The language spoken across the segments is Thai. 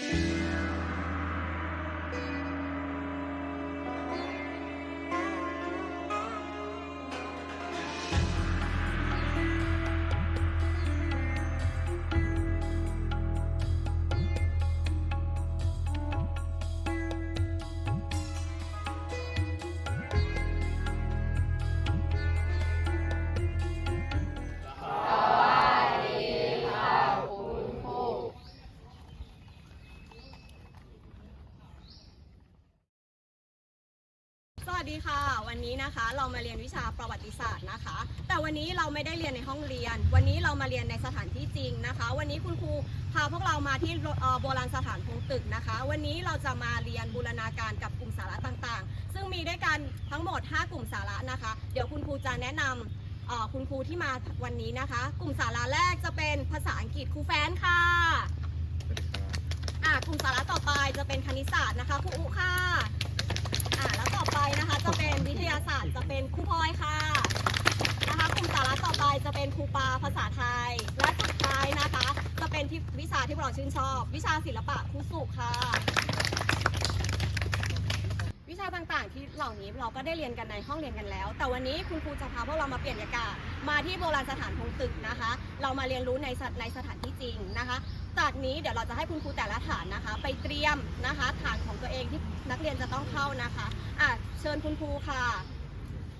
ส วันนี้นะคะ เรามาเรียนวิชาประวัติศาสตร์นะคะ แต่วันนี้เราไม่ได้เรียนในห้องเรียน วันนี้เรามาเรียนในสถานที่จริงนะคะ วันนี้คุณครูพาพวกเรามาที่เอ่อโบราณสถานพงตึกนะคะ วันนี้เราจะมาเรียนบูรณาการกับกลุ่มสาระต่างๆ ซึ่งมีด้วยกันทั้งหมด 5 กลุ่มสาระนะคะ เดี๋ยวคุณครูจะแนะนำเอ่อคุณครูที่มาวันนี้นะคะ กลุ่มสาระแรกจะเป็นภาษาอังกฤษครูแฟนค่ะอ่ากลุ่มสาระต่อไปจะเป็นคณิตศาสตร์นะคะครูอุค่ะ อ่าแล้วต่อไปนะคะ จะเป็นวิทยาศาสตร์จะเป็นครูพลอยค่ะ นะคะกลุ่มสาระต่อไปจะเป็นครูปาภาษาไทย และสุดท้ายนะคะ จะเป็นที่วิชาที่พวกเราชื่นชอบ วิชาศิลปะครูสุค่ะ วิชาต่างๆที่เหล่านี้เราก็ได้เรียนกันในห้องเรียนกันแล้ว แต่วันนี้คุณครูจะพาพวกเรามาเปลี่ยนบรรยากาศมาที่โบราณสถานพงตึกนะคะ เรามาเรียนรู้ในสถในสถานที่จริงนะคะ จากนี้เดี๋ยวเราจะให้คุณครูแต่ละฐานนะคะ ไปเตรียมนะคะ ฐานของตัวเองที่นักเรียนจะต้องเข้านะคะอะเชิญคุณครูค่ะ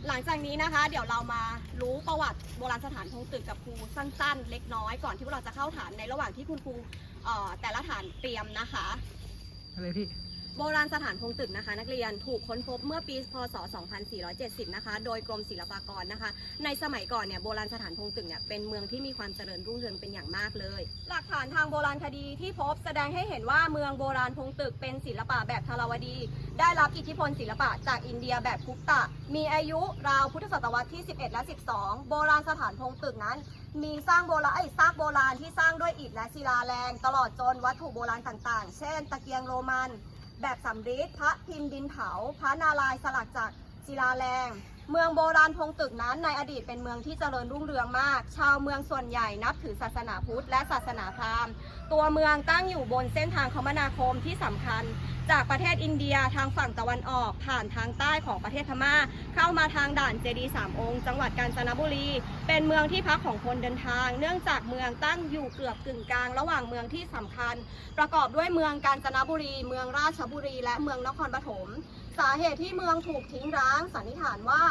หลังจากนี้นะคะ เดี๋ยวเรามารู้ประวัติโบราณสถานพงตึกกับครูสั้น ๆ เล็กน้อยก่อนที่พวกเราจะเข้าฐานในระหว่างที่คุณครูแต่ละฐานเตรียมนะคะอะไรพี่ โบราณสถานพงตึกนะคะ นักเรียนถูกค้นพบเมื่อปีพศ 2470 นะคะ โดยกรมศิลปากรนะคะ ในสมัยก่อนเนี่ยโบราณสถานพงตึกเนี่ยเป็นเมืองที่มีความเจริญรุ่งเรืองเป็นอย่างมากเลย หลักฐานทางโบราณคดีที่พบแสดงให้เห็นว่าเมืองโบราณพงตึกเป็นศิลปะแบบทาราวดี ได้รับอิทธิพลศิลปะจากอินเดียแบบกุปตะ มีอายุราวพุทธศตวรรษที่ 11 และ 12 โบราณสถานพงตึกนั้นมีสร้างโบราณไอ้ซากโบราณที่สร้างด้วยอิฐและศิลาแรง ตลอดจนวัตถุโบราณต่างๆ เช่น ตะเกียงโรมัน แบบสำริดพระพิมพ์ดินเผา พระนารายณ์สลักจากศิลาแรง เมืองโบราณพงตึกนั้นในอดีตเป็นเมืองที่เจริญรุ่งเรืองมาก ชาวเมืองส่วนใหญ่นับถือศาสนาพุทธและศาสนาพราหมณ์ ตัวเมืองตั้งอยู่บนเส้นทางคมนาคมที่สำคัญ จากประเทศอินเดียทางฝั่งตะวันออก ผ่านทางใต้ของประเทศพม่า เข้ามาทางด่านเจดีสามองค์ จังหวัดกาญจนบุรี เป็นเมืองที่พักของคนเดินทาง เนื่องจากเมืองตั้งอยู่เกือบกึ่งกลาง ระหว่างเมืองที่สำคัญ ประกอบด้วยเมืองกาญจนบุรี เมืองราชบุรี และเมืองนครปฐม สาเหตุที่เมืองถูกทิ้งร้างสันนิษฐานว่า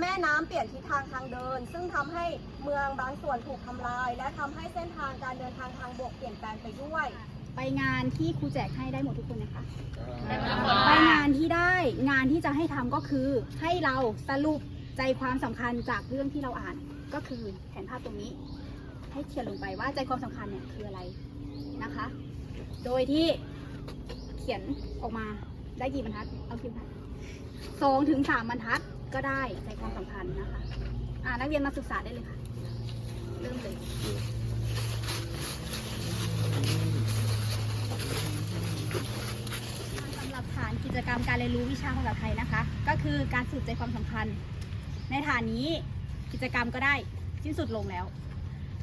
แม่น้ำเปลี่ยนทิศทางทางเดิน ซึ่งทำให้เมืองบางส่วนถูกทำลาย และทำให้เส้นทางการเดินทางทางบกเปลี่ยนแปลงไปด้วย ไปงานที่ครูแจกให้ได้หมดทุกคนนะคะ ไปงานที่ได้งานที่จะให้ทำก็คือให้เราสรุปใจความสำคัญจากเรื่องที่เราอ่านก็คือแผนภาพตรงนี้ ให้เขียนลงไปว่าใจความสำคัญเนี่ยคืออะไรนะคะ โดยที่เขียนออกมา ได้กี่บรรทัด เอากี่บรรทัดสองถึงสามบรรทัดก็ได้ใจความสำคัญนะคะ อ่านักเรียนมาศึกษาได้เลยค่ะ เริ่มเลย สำหรับฐานกิจกรรมการเรียนรู้วิชาภาษาไทยนะคะ ก็คือการสืบใจความสำคัญในฐานนี้กิจกรรมก็ได้สิ้นสุดลงแล้ว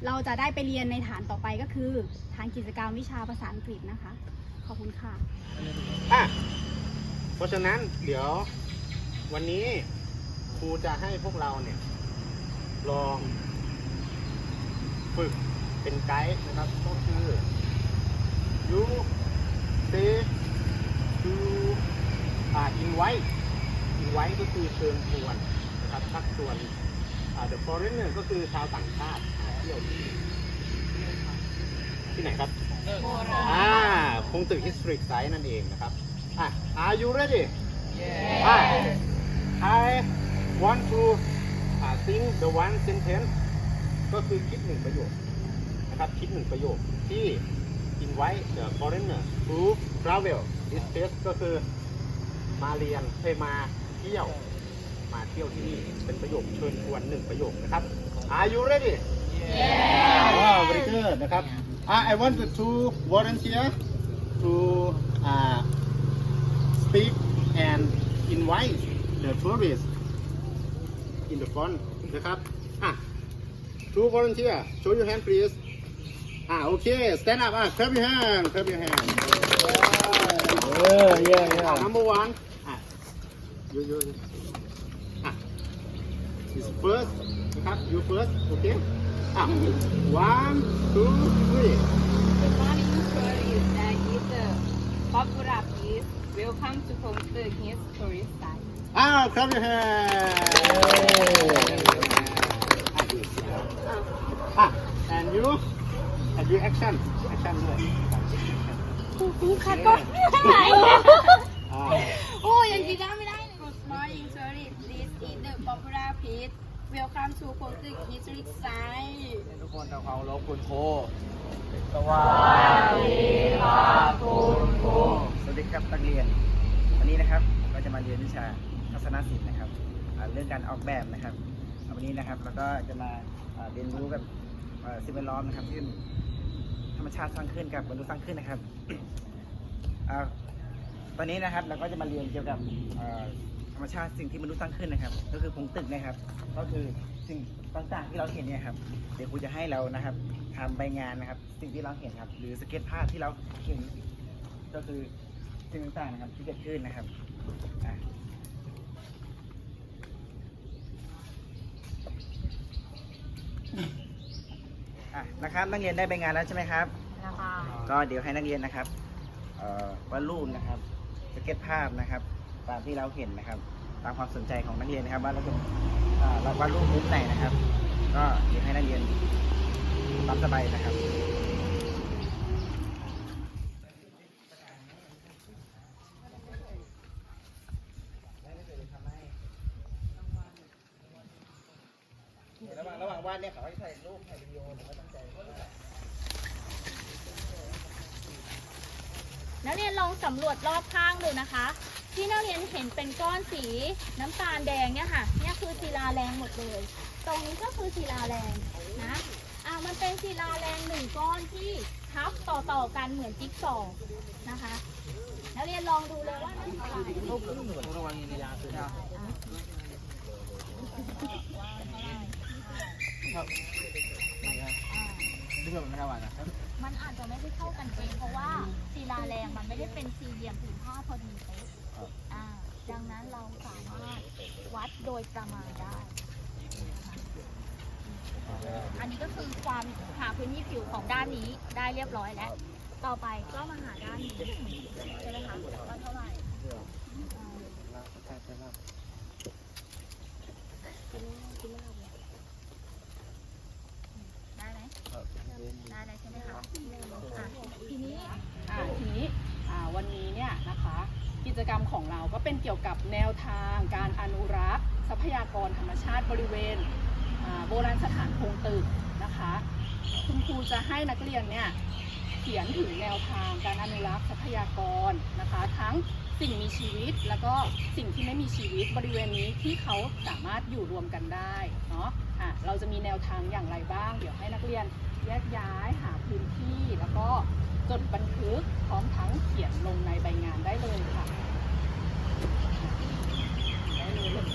เราจะได้ไปเรียนในฐานต่อไปก็คือ ฐานกิจกรรมวิชาภาษาอังกฤษนะคะ ขอบคุณค่ะ อะ เพราะฉะนั้นเดี๋ยววันนี้ครูจะให้พวกเราเนี่ย ลองฝึกเป็นไกด์นะครับ ก็คือ you say to อ่า invite invite ก็คือเชิญชวนนะครับชักชวนอ่า the foreigner ก็คือชาวต่างชาติมาเที่ยวที่ที่ไหนครับ อ่าคงตึก historic site นั่นเองนะครับ อะ are you ready Hi I want to uh, sing the one sentence ก็คือคิดหนึ่งประโยคนะครับคิดหนึ่งประโยคที่ invite the foreigner to travel this place ก็คือมาเรียนเอ้ยมาเที่ยว มาเที่ยวที่นี่เป็นประโยคเชิญชวนหนึ่งประโยคนะครับ Are you ready Wow, very good นะครับ Ah, I want the two volunteer to uh, speak and invite the tourists in the front นะครับอะ two volunteer show your hand please อ่าโอเค stand up อะ clap your hand clap your hand เออเย่เย่อะ number one อะยูยูอะ is first นะครับ you first โอเคอะ one two three The morning story is that is the popular piece Welcome to Pongtu History Site. อ้าว clap your hand อะ and you and you action action ด้วยคัดก่อนอ่าโอ้ยังกินได้ไม่ได้ Good morning story This is the popular piece Welcome to Pongtu History Site. ทุกคนทำความเคารพคุณครูสวัสดีครับคุณครูส วัสดีครับนักเรียน วันนี้นะครับเราจะมาเรียนวิชาทัศนศิลป์นะครับเรื่องการออกแบบนะครับวันนี้นะครับเราก็จะมาเรียนรู้กับสิ่งแวดล้อมนะครับที่ธรรมชาติสร้างขึ้นกับมนุษย์สร้างขึ้นนะครับตอนนี้นะครับเราก็จะมาเรียนเกี่ยวกับธรรมชาติสิ่งที่มนุษย์สร้างขึ้นนะครับ ก็คือพงตึกนะครับ ก็คือสิ่งต่างๆที่เราเห็นเนี่ยครับเดี๋ยวครูจะให้เรานะครับทำใบงานนะครับ สิ่งที่เราเห็นครับ หรือสเก็ตภาพที่เราเห็นก็คือ สิ่งต่างๆนะครับที่เกิดขึ้นนะครับอะอะนะครับนักเรียนได้ใบงานแล้วใช่ไหมครับก็เดี๋ยวให้นักเรียนนะครับเอ่อวาดรูปนะครับสเก็ตภาพนะครับ ตามที่เราเห็นนะครับ ตามความสนใจของนักเรียนนะครับ ว่าเราจะอ่าเราวาดรูปมุมไหนนะครับ ก็เดี๋ยวให้นักเรียนตามสบายนะครับ ระหว่างระหว่างวาดเนี่ยเขาให้ถ่ายรูปถ่ายวิดีโอผมก็ตั้งใจ นักเรียนลองสำรวจรอบข้างดูนะคะ ที่นักเรียนเห็นเป็นก้อนสีน้ำตาลแดงเนี่ยค่ะเนี่ยคือศิลาแรงหมดเลย ตรงนี้ก็คือศิลาแรงนะอ่ามันเป็นศิลาแรงหนึ่งก้อนที่ทับต่อต่อๆกันเหมือนจิ๊กซอว์นะคะนักเรียนลองดูเลยว่านั่นคืออะไรมัน มันอาจจะไม่ได้เข้ากันเองเพราะว่าศิลาแรงมันไม่ได้เป็นสี่เหลี่ยมผืนผ้าพอดีเป๊ะอ่าดังนั้นเราสามารถวัดโดยประมาณได้ อันนี้ก็คือความหาพื้นที่ผิวของด้านนี้ได้เรียบร้อยแล้ว ต่อไปก็มาหาด้านนี้ใช่ไหมคะว่าเท่าไหร่ได้ไหมได้เลยใช่ไหมคะอะทีนี้ อ่าทีนี้อ่าวันนี้เนี่ยนะคะ กิจกรรมของเราก็เป็นเกี่ยวกับแนวทางการอนุรักษ์ ทรัพยากรธรรมชาติบริเวณโบราณสถานโครงตึกนะคะ คุณครูจะให้นักเรียนเนี่ยเขียนถึงแนวทางการอนุรักษ์ทรัพยากรนะคะ ทั้งสิ่งมีชีวิตแล้วก็สิ่งที่ไม่มีชีวิตบริเวณนี้ที่เขาสามารถอยู่รวมกันได้เนาะอะเราจะมีแนวทางอย่างไรบ้าง เดี๋ยวให้นักเรียนแยกย้ายหาพื้นที่แล้วก็ จดบันทึกพร้อมทั้งเขียนลงในใบงานได้เลยค่ะได้เลย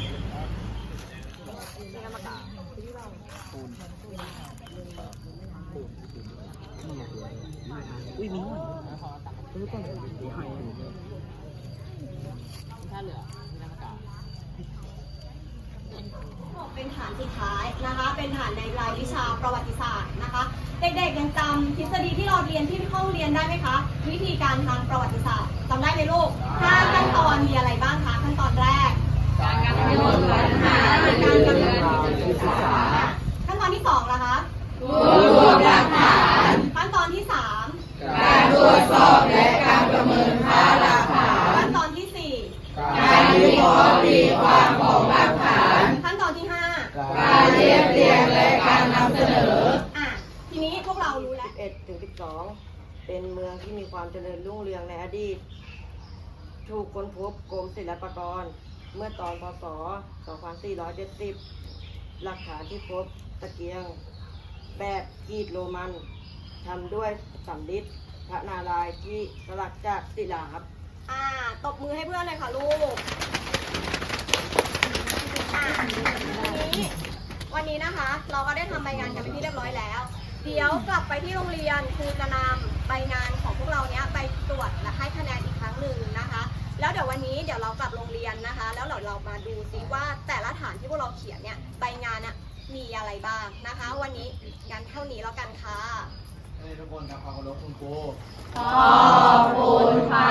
อุ้ยมิ้งถ้าเหลือมีน้ำกา ป็นฐานสุดท้ายนะคะ เป็นฐานในรายวิชาประวัติศาสตร์นะคะ เด็กๆยังจำทฤษฎีที่เราเรียนที่ห้องเรียนได้ไหมคะ วิธีการทางประวัติศาสตร์จำได้ไหมลูกห้าขั้นตอนมีอะไรบ้างคะขั้นตอนแรก การกำหนดปัญหาการกำหนดขั้นตอนที่สองล่ะคะรวบรวมหลักฐานขั้นตอนที่สามการตรวจสอบและการประ 12 เป็นเมืองที่มีความเจริญรุ่งเรืองในอดีต ถูกค้นพบกรมศิลปากร เมื่อตอนพศ 2470 หลักฐานที่พบตะเกียงแบบกรีดโรมันทำด้วยสำริดพระนารายณ์ที่สลักจากศิลาครับ อ่า ตบมือให้เพื่อนเลยค่ะลูกอะทีนี้วันนี้นะคะ เราก็ได้ทำใบงานกันเป็นที่เรียบร้อยแล้ว เดี๋ยวกลับไปที่โรงเรียนครูจะนำใบงานของพวกเราเนี้ยไปตรวจและให้คะแนนอีกครั้งหนึ่งนะคะ แล้วเดี๋ยววันนี้เดี๋ยวเรากลับโรงเรียนนะคะ แล้วเราเรามาดูซิว่าแต่ละฐานที่พวกเราเขียนเนี่ยใบงานน่ะมีอะไรบ้างนะคะ วันนี้งานเท่านี้แล้วกันค่ะให้ทุกคนทำความเคารพคุณครูขอบคุณค่ะ